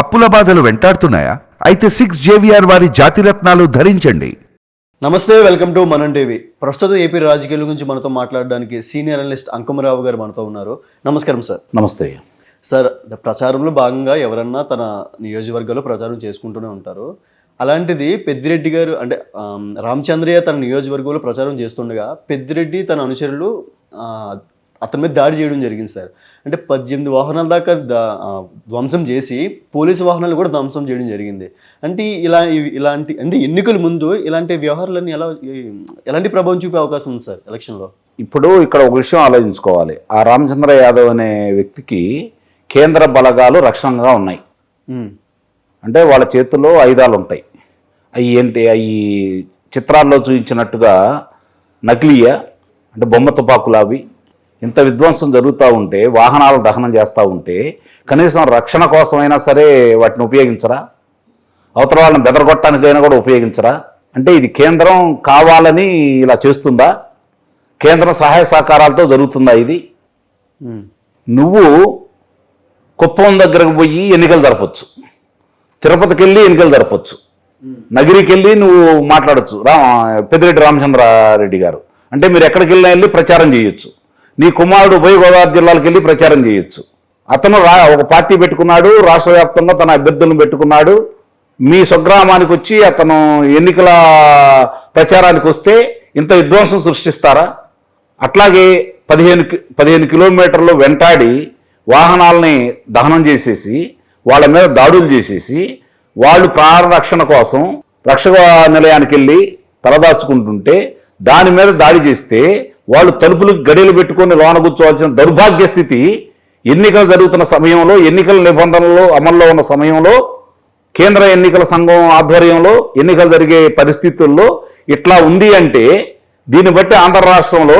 అప్పుల బాధలు వెంటాడుతున్నాయా? అయితే సిక్స్ జేవిఆర్ వారి జాతిరత్నాలు ధరించండి. నమస్తే వెల్కమ్ టు మనం టీవీ. ప్రస్తుతం ఏపీ రాజకీయాల గురించి మనతో మాట్లాడడానికి సీనియర్ అనలిస్ట్ అంకమరావు గారు మనతో ఉన్నారు. నమస్కారం సార్. నమస్తే. సార్ ప్రచారంలో భాగంగా ఎవరన్నా తన నియోజకవర్గంలో ప్రచారం చేసుకుంటూనే ఉంటారు. అలాంటిది పెద్దిరెడ్డి గారు అంటే రామచంద్రయ్య తన నియోజకవర్గంలో ప్రచారం చేస్తుండగా పెద్దిరెడ్డి తన అనుచరులు అతని మీద దాడి చేయడం జరిగింది సార్. అంటే పద్దెనిమిది వాహనాల దాకా ధ్వంసం చేసి పోలీసు వాహనాలు కూడా ధ్వంసం చేయడం జరిగింది. అంటే ఇలా ఇలాంటి అంటే ఎన్నికల ముందు ఇలాంటి వ్యవహారాలన్నీ ఎలా ఎలాంటి ప్రభావం చూపే అవకాశం ఉంది సార్ ఎలక్షన్లో? ఇప్పుడు ఇక్కడ ఒక విషయం ఆలోచించుకోవాలి. ఆ రామచంద్ర యాదవ్ అనే వ్యక్తికి కేంద్ర బలగాలు రక్షణగా ఉన్నాయి. అంటే వాళ్ళ చేతుల్లో ఆయుధాలు ఉంటాయి. అవి ఏంటి అవి చిత్రాల్లో చూపించినట్టుగా నకిలీయ అంటే బొమ్మ తుపాకులు అవి ఇంత విధ్వంసం జరుగుతూ ఉంటే వాహనాలు దహనం చేస్తూ ఉంటే కనీసం రక్షణ కోసమైనా సరే వాటిని ఉపయోగించరా? అవతల వాళ్ళని బెదరగొట్టడానికైనా కూడా ఉపయోగించరా? అంటే ఇది కేంద్రం కావాలని ఇలా చేస్తుందా? కేంద్రం సహాయ సహకారాలతో జరుగుతుందా ఇది? నువ్వు కుప్పం దగ్గరకు పోయి ఎన్నికలు జరపచ్చు. తిరుపతికి వెళ్ళి ఎన్నికలు జరపచ్చు. నగిరికి వెళ్ళి నువ్వు మాట్లాడచ్చు. రా పెద్దిరెడ్డి రామచంద్రారెడ్డి గారు. అంటే మీరు ఎక్కడికి వెళ్ళినా వెళ్ళి ప్రచారం చేయొచ్చు. నీ కుమారుడు ఉభయ గోదావరి జిల్లాలకు వెళ్ళి ప్రచారం చేయొచ్చు. అతను రా ఒక పార్టీ పెట్టుకున్నాడు రాష్ట్ర వ్యాప్తంగా తన అభ్యర్థులను పెట్టుకున్నాడు. మీ స్వగ్రామానికి వచ్చి అతను ఎన్నికల ప్రచారానికి వస్తే ఇంత విధ్వంసం సృష్టిస్తారా? అట్లాగే పదిహేను పదిహేను కిలోమీటర్లు వెంటాడి వాహనాలని దహనం చేసేసి వాళ్ళ మీద దాడులు చేసేసి వాళ్ళు ప్రాణ రక్షణ కోసం రక్షక నిలయానికి వెళ్ళి తలదాచుకుంటుంటే దాని మీద దాడి చేస్తే వాళ్ళు తలుపులు గడియలు పెట్టుకొని లోన కూర్చోవాల్సిన దౌర్భాగ్య స్థితి ఎన్నికలు జరుగుతున్న సమయంలో ఎన్నికల నిబంధనలు అమల్లో ఉన్న సమయంలో కేంద్ర ఎన్నికల సంఘం ఆధ్వర్యంలో ఎన్నికలు జరిగే పరిస్థితుల్లో ఇట్లా ఉంది అంటే దీన్ని బట్టి ఆంధ్ర రాష్ట్రంలో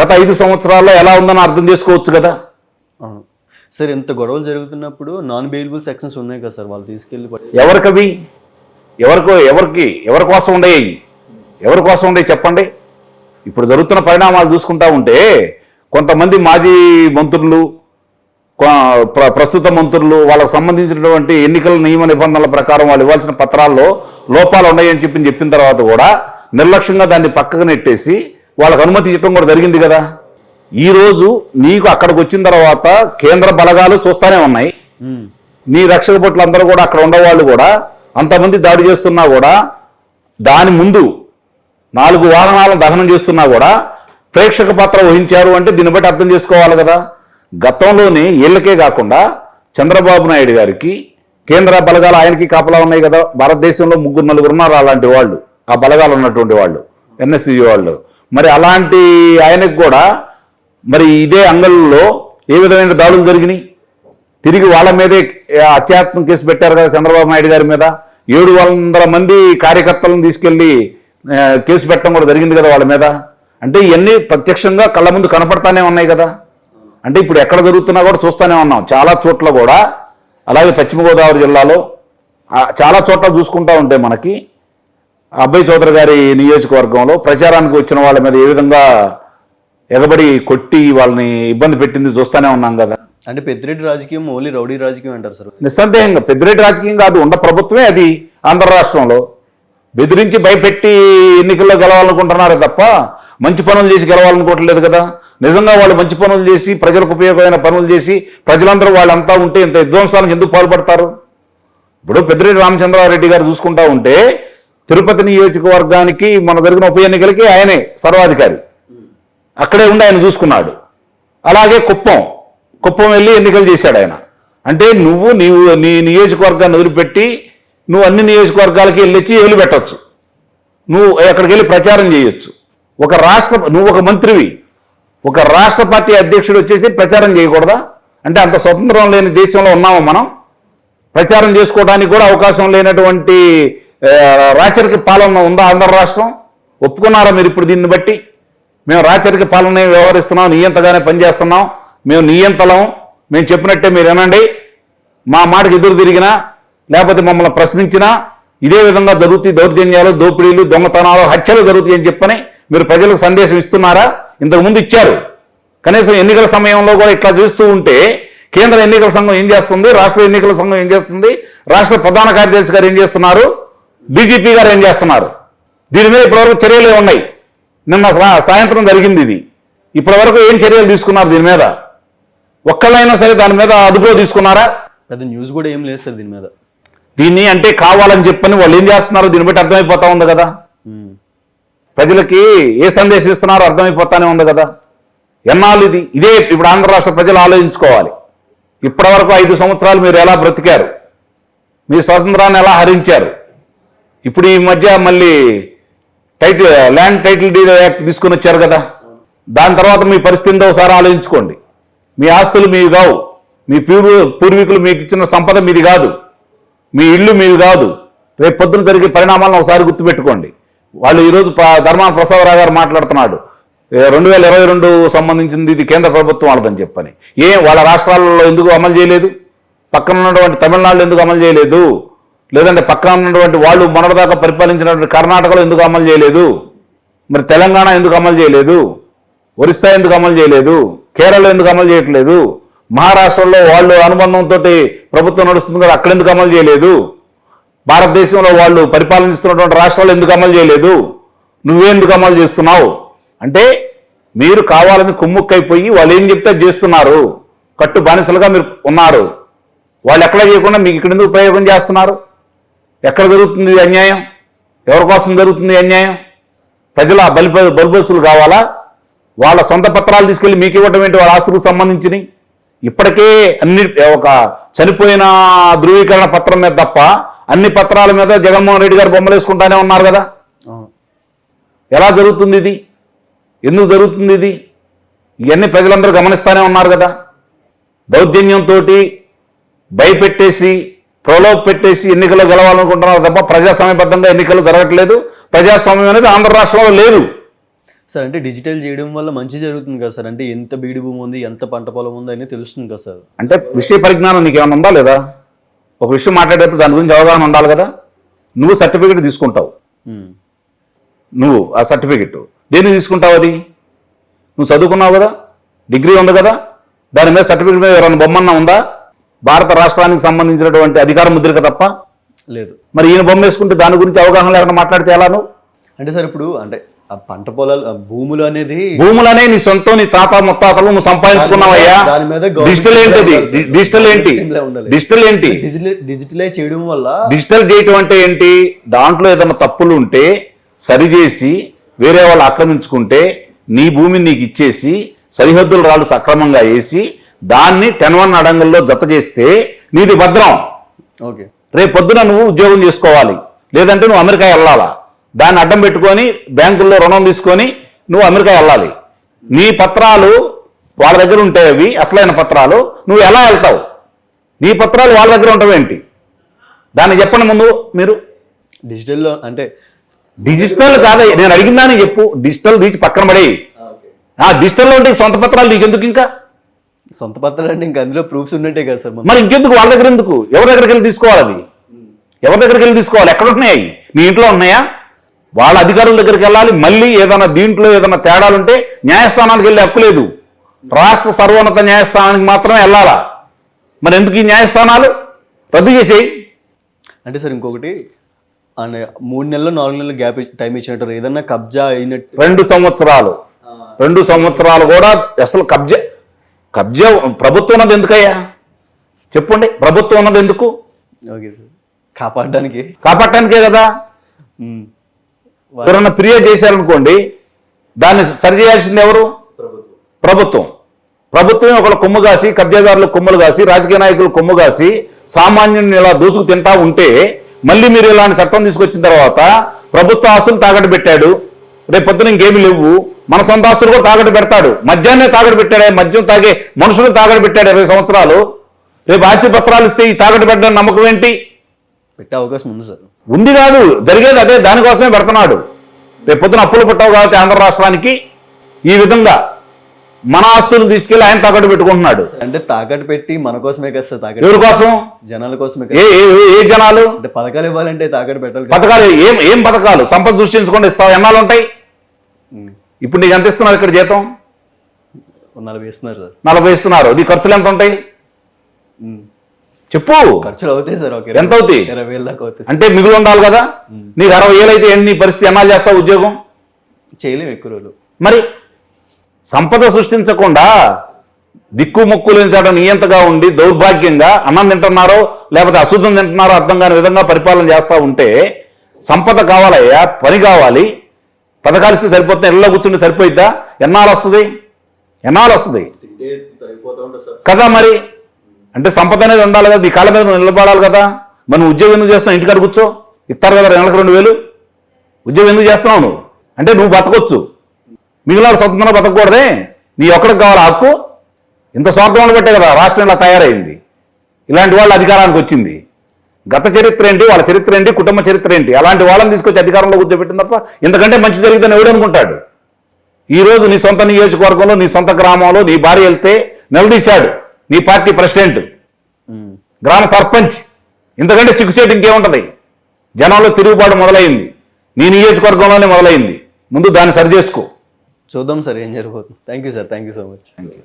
గత ఐదు సంవత్సరాల్లో ఎలా ఉందని అర్థం చేసుకోవచ్చు కదా. సార్ ఇంత గొడవలు జరుగుతున్నప్పుడు నాన్ బెయిలబుల్ సెక్షన్స్ ఉన్నాయి కదా సార్ వాళ్ళు తీసుకెళ్ళి పట్టి- ఎవరికవి? ఎవరికో ఎవరికి ఎవరి కోసం ఉండేవి ఎవరి కోసం ఉండే చెప్పండి. ఇప్పుడు జరుగుతున్న పరిణామాలు చూసుకుంటా ఉంటే కొంతమంది మాజీ మంత్రులు ప్రస్తుత మంత్రులు వాళ్ళకు సంబంధించినటువంటి ఎన్నికల నియమ నిబంధనల ప్రకారం వాళ్ళు ఇవ్వాల్సిన పత్రాల్లో లోపాలు ఉన్నాయని చెప్పి చెప్పిన తర్వాత కూడా నిర్లక్ష్యంగా దాన్ని పక్కకు నెట్టేసి వాళ్ళకు అనుమతి ఇవ్వడం కూడా జరిగింది కదా. ఈ రోజు నీకు అక్కడికి వచ్చిన తర్వాత కేంద్ర బలగాలు చూస్తానే ఉన్నాయి. నీ రక్షక అందరూ కూడా అక్కడ ఉండేవాళ్ళు కూడా అంతమంది దాడి చేస్తున్నా కూడా దాని ముందు నాలుగు వాహనాలను దహనం చేస్తున్నా కూడా ప్రేక్షక పాత్ర వహించారు అంటే దీన్ని బట్టి అర్థం చేసుకోవాలి కదా. గతంలోనే వీళ్ళకే కాకుండా చంద్రబాబు నాయుడు గారికి కేంద్ర బలగాలు ఆయనకి కాపలా ఉన్నాయి కదా. భారతదేశంలో ముగ్గురు నలుగురు ఉన్నారు అలాంటి వాళ్ళు. ఆ బలగాలు ఉన్నటువంటి వాళ్ళు ఎన్ఎస్సి వాళ్ళు. మరి అలాంటి ఆయనకు కూడా మరి ఇదే అంగళ్ళలో ఏ విధమైన దాడులు జరిగినాయి? తిరిగి వాళ్ళ మీదే అత్యాత్మ కేసు పెట్టారు కదా చంద్రబాబు నాయుడు గారి మీద. ఏడు వందల మంది కార్యకర్తలను తీసుకెళ్ళి కేసు పెట్టడం కూడా జరిగింది కదా వాళ్ళ మీద. అంటే ఇవన్నీ ప్రత్యక్షంగా కళ్ళ ముందు కనపడతానే ఉన్నాయి కదా. అంటే ఇప్పుడు ఎక్కడ జరుగుతున్నా కూడా చూస్తూనే ఉన్నాం. చాలా చోట్ల కూడా అలాగే పశ్చిమ గోదావరి జిల్లాలో చాలా చోట్ల చూసుకుంటా ఉంటే మనకి అబ్బాయి చౌదరి గారి నియోజకవర్గంలో ప్రచారానికి వచ్చిన వాళ్ళ మీద ఏ విధంగా ఎగబడి కొట్టి వాళ్ళని ఇబ్బంది పెట్టింది చూస్తూనే ఉన్నాం కదా. అంటే పెద్దిరెడ్డి రాజకీయం ఓన్లీ రౌడీ రాజకీయం అంటారు సార్. నిస్సందేహంగా పెద్దిరెడ్డి రాజకీయం కాదు ఉన్న ప్రభుత్వమే అది ఆంధ్ర రాష్ట్రంలో. బెదిరించి భయపెట్టి ఎన్నికల్లో గెలవాలనుకుంటున్నారే తప్ప మంచి పనులు చేసి గెలవాలనుకోవట్లేదు కదా. నిజంగా వాళ్ళు మంచి పనులు చేసి ప్రజలకు ఉపయోగమైన పనులు చేసి ప్రజలందరూ వాళ్ళంతా ఉంటే ఇంత విధ్వంసాలకు ఎందుకు పాల్పడతారు? ఇప్పుడు పెద్దిరెడ్డి రామచంద్రారెడ్డి గారు చూసుకుంటా ఉంటే తిరుపతి నియోజకవర్గానికి మన జరిగిన ఉప ఎన్నికలకి ఆయనే సర్వాధికారి. అక్కడే ఉండి ఆయన చూసుకున్నాడు. అలాగే కుప్పం. కుప్పం వెళ్ళి ఎన్నికలు చేశాడు ఆయన. అంటే నువ్వు నీవు నీ నియోజకవర్గాన్ని వదిలిపెట్టి నువ్వు అన్ని నియోజకవర్గాలకి వెళ్ళొచ్చి ఏలు పెట్టచ్చు. నువ్వు అక్కడికి వెళ్ళి ప్రచారం చేయొచ్చు. ఒక రాష్ట్ర నువ్వు ఒక మంత్రివి. ఒక రాష్ట్ర పార్టీ అధ్యక్షుడు వచ్చేసి ప్రచారం చేయకూడదా? అంటే అంత స్వతంత్రం లేని దేశంలో ఉన్నాము మనం? ప్రచారం చేసుకోవడానికి కూడా అవకాశం లేనటువంటి రాచరిక పాలన ఉందా ఆంధ్ర రాష్ట్రం? ఒప్పుకున్నారా మీరు ఇప్పుడు దీన్ని బట్టి? మేము రాచరిక పాలన వ్యవహరిస్తున్నాం నియంతగానే పనిచేస్తున్నాం. మేము నియంతలం. మేము చెప్పినట్టే మీరు వినండి. మా మాటకి ఎదురు తిరిగినా లేకపోతే మమ్మల్ని ప్రశ్నించినా ఇదే విధంగా జరుగుతాయి దౌర్జన్యాలు దోపిడీలు దొంగతనాలు హత్యలు జరుగుతాయి అని చెప్పని మీరు ప్రజలకు సందేశం ఇస్తున్నారా? ఇంతకుముందు ఇచ్చారు. కనీసం ఎన్నికల సమయంలో కూడా ఇట్లా చూస్తూ ఉంటే కేంద్ర ఎన్నికల సంఘం ఏం చేస్తుంది? రాష్ట్ర ఎన్నికల సంఘం ఏం చేస్తుంది? రాష్ట్ర ప్రధాన కార్యదర్శి గారు ఏం చేస్తున్నారు? డీజీపీ గారు ఏం చేస్తున్నారు? దీని మీద ఇప్పటివరకు చర్యలు ఉన్నాయి. నిన్న సాయంత్రం జరిగింది ఇది. ఇప్పటివరకు ఏం చర్యలు తీసుకున్నారు దీని మీద? ఒక్కళ్ళైనా సరే దాని మీద అదుపులో తీసుకున్నారా? పెద్ద న్యూస్ కూడా ఏం లేదు సార్ దీని మీద. దీన్ని అంటే కావాలని చెప్పని వాళ్ళు ఏం చేస్తున్నారో? దీన్ని బట్టి అర్థమైపోతా ఉంది కదా. ప్రజలకి ఏ సందేశం ఇస్తున్నారో అర్థమైపోతానే ఉంది కదా. ఎన్నాళ్ళు ఇది? ఇదే ఇప్పుడు ఆంధ్ర రాష్ట్ర ప్రజలు ఆలోచించుకోవాలి. ఇప్పటి వరకు ఐదు సంవత్సరాలు మీరు ఎలా బ్రతికారు? మీ స్వాతంత్రాన్ని ఎలా హరించారు? ఇప్పుడు ఈ మధ్య మళ్ళీ title land title deed act తీసుకుని వచ్చారు కదా. దాని తర్వాత మీ పరిస్థితి ఒకసారి ఆలోచించుకోండి. మీ ఆస్తులు మీవి కావు. మీ పూర్వ పూర్వీకులు మీకు ఇచ్చిన సంపద మీది కాదు. మీ ఇల్లు మీది కాదు. రేపు పొద్దున జరిగే పరిణామాలను ఒకసారి గుర్తుపెట్టుకోండి. వాళ్ళు ఈరోజు ధర్మాన ప్రసాదరావు గారు మాట్లాడుతున్నాడు. రెండు వేల ఇరవై రెండు సంబంధించింది ఇది కేంద్ర ప్రభుత్వం వాళ్ళదని చెప్పని. ఏ వాళ్ళ రాష్ట్రాలలో ఎందుకు అమలు చేయలేదు? పక్కన ఉన్నటువంటి తమిళనాడులో ఎందుకు అమలు చేయలేదు? లేదంటే పక్కన ఉన్నటువంటి వాళ్ళు మొన్నటిదాకా పరిపాలించినటువంటి కర్ణాటకలో ఎందుకు అమలు చేయలేదు? మరి తెలంగాణ ఎందుకు అమలు చేయలేదు? ఒరిస్సా ఎందుకు అమలు చేయలేదు? కేరళ ఎందుకు అమలు చేయట్లేదు? మహారాష్ట్రలో వాళ్ళు అనుబంధంతో ప్రభుత్వం నడుస్తుంది కదా అక్కడ ఎందుకు అమలు చేయలేదు? భారతదేశంలో వాళ్ళు పరిపాలనిస్తున్నటువంటి రాష్ట్రాలు ఎందుకు అమలు చేయలేదు? నువ్వెందుకు అమలు చేస్తున్నావు? అంటే మీరు కావాలని కుమ్ముక్కైపోయి వాళ్ళు ఏం చెప్తే చేస్తున్నారు. కట్టు బానిసలుగా మీరు ఉన్నారు. వాళ్ళు ఎక్కడ చేయకుండా మీకు ఇక్కడ ఎందుకు ప్రయోగం చేస్తున్నారు? ఎక్కడ జరుగుతుంది అన్యాయం? ఎవరి కోసం జరుగుతుంది అన్యాయం? ప్రజల బలి బలిబస్సులు కావాలా? వాళ్ళ సొంత పత్రాలు తీసుకెళ్ళి మీకు ఇవ్వటం ఏంటి? వాళ్ళ ఆస్తులకు సంబంధించినవి? ఇప్పటికే అన్ని ఒక చనిపోయిన ధృవీకరణ పత్రం మీద తప్ప అన్ని పత్రాల మీద జగన్మోహన్ రెడ్డి గారు బొమ్మలు వేసుకుంటానే ఉన్నారు కదా. ఎలా జరుగుతుంది ఇది? ఎందుకు జరుగుతుంది ఇది? ఇవన్నీ ప్రజలందరూ గమనిస్తానే ఉన్నారు కదా. దౌర్జన్యంతో భయపెట్టేసి ప్రలోభ పెట్టేసి ఎన్నికల్లో గెలవాలనుకుంటున్నారు తప్ప ప్రజాస్వామ్యబద్ధంగా ఎన్నికలు జరగట్లేదు. ప్రజాస్వామ్యం అనేది ఆంధ్ర రాష్ట్రంలో లేదు. సార్ అంటే డిజిటల్ చేయడం వల్ల మంచి జరుగుతుంది కదా సార్? అంటే ఎంత బీడి భూమి ఉంది ఎంత పంట పొలం ఉంది అనేది తెలుస్తుంది కదా సార్? అంటే విషయ పరిజ్ఞానం నీకు ఏమైనా ఉందా లేదా? ఒక విషయం మాట్లాడేటప్పుడు దాని గురించి అవగాహన ఉండాలి కదా? నువ్వు సర్టిఫికెట్ తీసుకుంటావు. నువ్వు ఆ సర్టిఫికెట్. దేన్ని తీసుకుంటావు అది? నువ్వు చదువుకున్నావు కదా? డిగ్రీ ఉంది కదా? దాని మీద సర్టిఫికెట్ మీద ఎవరైనా బొమ్మన్న ఉందా? భారత రాష్ట్రానికి సంబంధించినటువంటి అధికార ముద్రిక తప్ప? లేదు. మరి ఈయన బొమ్మ వేసుకుంటే దాని గురించి అవగాహన లేకుండా మాట్లాడితే ఎలా నువ్వు? అంటే సార్ ఇప్పుడు అంటే పంట పొలాలు భూములు అనేది భూములనే నీ సొంతం నీ తాత ముత్తాతలు నువ్వు సంపాదించుకున్నావయ్యా? దాని మీద డిజిటల్ ఏంటిది. డిజిటల్ ఏంటి. డిజిటల్ ఏంటి? డిజిటల్ డిజిటలైజ్ చేయడం వల్ల డిజిటల్ చేయటం అంటే ఏంటి? దాంట్లో ఏదైనా తప్పులు ఉంటే సరిచేసి వేరే వాళ్ళు ఆక్రమించుకుంటే నీ భూమిని నీకు ఇచ్చేసి సరిహద్దుల రాళ్ళు సక్రమంగా వేసి దాన్ని టెన్ వన్ అడంగల్లో జత చేస్తే నీది భద్రం. ఓకే. రేపు పొద్దున నువ్వు ఉద్యోగం చేసుకోవాలి. లేదంటే నువ్వు అమెరికా వెళ్ళాలా? దాన్ని అడ్డం పెట్టుకొని బ్యాంకుల్లో రుణం తీసుకొని నువ్వు అమెరికా వెళ్ళాలి. నీ పత్రాలు వాళ్ళ దగ్గర ఉంటాయి అవి అసలైన పత్రాలు. నువ్వు ఎలా వెళ్తావు? నీ పత్రాలు వాళ్ళ దగ్గర ఉంటావేంటి? దాన్ని చెప్పండి ముందు మీరు. డిజిటల్లో అంటే డిజిటల్ కాదే నేను అడిగిన దాన్ని చెప్పు. డిజిటల్ తీసి పక్కన పడేయి. ఆ డిజిటల్లో ఉంటే సొంత పత్రాలు నీకు ఎందుకు ఇంకా? సొంత పత్రాలు అంటే ఇంకా అందులో ప్రూఫ్స్ ఉన్నట్టే కదా సార్ మరి ఇంకెందుకు? వాళ్ళ దగ్గర ఎందుకు? ఎవరి దగ్గరికి వెళ్ళి తీసుకోవాలి అది? ఎవరి దగ్గరికి వెళ్ళి తీసుకోవాలి? ఎక్కడ ఉన్నాయి నీ ఇంట్లో ఉన్నాయా? వాళ్ళ అధికారుల దగ్గరికి వెళ్ళాలి మళ్ళీ ఏదైనా దీంట్లో ఏదైనా తేడాలుంటే న్యాయస్థానానికి వెళ్ళే హక్కు లేదు. రాష్ట్ర సర్వోన్నత న్యాయస్థానానికి మాత్రమే వెళ్ళాలా? మరి ఎందుకు ఈ న్యాయస్థానాలు? రద్దు చేసేయి. అంటే సార్ ఇంకొకటి అంటే మూడు నెలలు నాలుగు నెలలు గ్యాప్ టైం ఇచ్చినట్టు ఏదన్నా కబ్జా అయినట్టు రెండు సంవత్సరాలు. రెండు సంవత్సరాలు కూడా అసలు కబ్జా కబ్జా ప్రభుత్వం ఉన్నది ఎందుకయ్యా? చెప్పండి ప్రభుత్వం ఉన్నది ఎందుకు? కాపాడడానికి. కాపాడటానికే కదా. ఎవరన్నా ఫిర్యాదు చేశారనుకోండి దాన్ని సరిచేయాల్సింది ఎవరు? ప్రభుత్వం. ప్రభుత్వమే ఒకళ్ళ కొమ్ము కాసి కబ్జాదారులు కొమ్ములు కాసి రాజకీయ నాయకులు కొమ్ము కాసి సామాన్యుని ఇలా దూసుకు తింటా ఉంటే మళ్ళీ మీరు ఇలాంటి చట్టం తీసుకొచ్చిన తర్వాత ప్రభుత్వ ఆస్తులు తాకట్టు పెట్టాడు. రేపు పొద్దున ఇంకేమి లేవు. మన సొంత ఆస్తులు కూడా తాకట్టు పెడతాడు. మద్యాన్నే తాకట్టు పెట్టాడు మద్యం తాగే మనుషులు తాకట్టు పెట్టాడు ఇరవై సంవత్సరాలు. రేపు ఆస్తి పత్రాలు ఇస్తే ఈ తాకట్టు పెట్టడం నమ్మకం ఏంటి? పెట్టే అవకాశం ఉంది సార్. ఉంది కాదు జరిగేది అదే దానికోసమే పెడుతున్నాడు. రేపు పొద్దున అప్పులు పుట్టావు కాబట్టి ఆంధ్ర రాష్ట్రానికి ఈ విధంగా మన ఆస్తులు తీసుకెళ్ళి ఆయన తాకట్టు పెట్టుకుంటున్నాడు. అంటే తాకట్టు పెట్టి మన కోసమే కదా తాకట్టు ఎవరి కోసం? జనాల కోసమే ఏ ఏ- జనాలు? అంటే పథకాలు ఇవ్వాలంటే తాకట్టు పెట్టాలి పథకాలు ఏం ఏం పథకాలు? సంపద సృష్టించుకుంటే ఇస్తావు? ఎన్నాళ్ళు ఉంటాయి. ఇప్పుడు నీకు ఎంత ఇస్తున్నారు ఇక్కడ జీతం? నలభై ఇస్తున్నారు సార్. నలభై ఇస్తున్నారు. నీ ఖర్చులు ఎంత ఉంటాయి. చెప్పు. ఖర్చులు అవుతాయి సార్ ఎంత అవుతాయి? ఇరవై వేలు దాకా అవుతాయి. అంటే మిగులు ఉండాలి కదా? నీకు అరవై ఏళ్ళు అయితే ఎన్ని పరిస్థితి ఎన్నాళ్ళు చేస్తావు ఉద్యోగం? చేయలేము ఎక్కువ రోజులు. మరి సంపద సృష్టించకుండా దిక్కు ముక్కు లేని చాట నియంతగా ఉండి దౌర్భాగ్యంగా అన్నం తింటున్నారో లేకపోతే అశుద్ధం తింటున్నారో అర్థం కాని విధంగా పరిపాలన చేస్తూ ఉంటే సంపద కావాలయ్యా పని కావాలి. పథకాలు ఇస్తే సరిపోతుంది ఇళ్ళలో కూర్చుంటే సరిపోయిద్దా? ఎన్నాళ్ళు వస్తుంది? ఎన్నాళ్ళు వస్తుంది? కదా మరి? అంటే సంపద అనేది ఉండాలి కదా నీ కాళ్ళ మీద నువ్వు నిలబడాలి కదా. మనం ఉద్యోగం ఎందుకు చేస్తున్నావు? ఇంటికాడ కూర్చో. ఇస్తారు కదా నెలకు రెండు వేలు. ఉద్యోగం ఎందుకు చేస్తున్నావు నువ్వు? అంటే నువ్వు బతకొచ్చు. మిగిలిన స్వతంత్రంగా బతకూడదే. నీ ఒక్కడికి కావాలి హక్కు? ఇంత స్వార్థం పెట్టే కదా రాష్ట్రం ఇలా తయారైంది. ఇలాంటి వాళ్ళు అధికారానికి వచ్చింది. గత చరిత్ర ఏంటి? వాళ్ళ చరిత్ర ఏంటి? కుటుంబ చరిత్ర ఏంటి? అలాంటి వాళ్ళని తీసుకొచ్చి అధికారంలో కూర్చోబెట్టిన తప్ప ఇంతకంటే మంచి జరిగిందని ఎవడనుకుంటాడు అనుకుంటాడు? నీ సొంత నియోజకవర్గంలో నీ సొంత గ్రామంలో నీ భార్య వెళ్తే నిలదీశాడు. నీ పార్టీ ప్రెసిడెంట్. గ్రామ సర్పంచ్ ఇంతకంటే సిగ్గుచేటు ఇంకేముంటది? జనంలో తిరుగుబాటు మొదలైంది. నీ నియోజకవర్గంలోనే మొదలైంది. ముందు దాన్ని సరి చేసుకో. చూద్దాం సార్ ఏం జరుగుతుంది. Thank you sir thank you so much thank you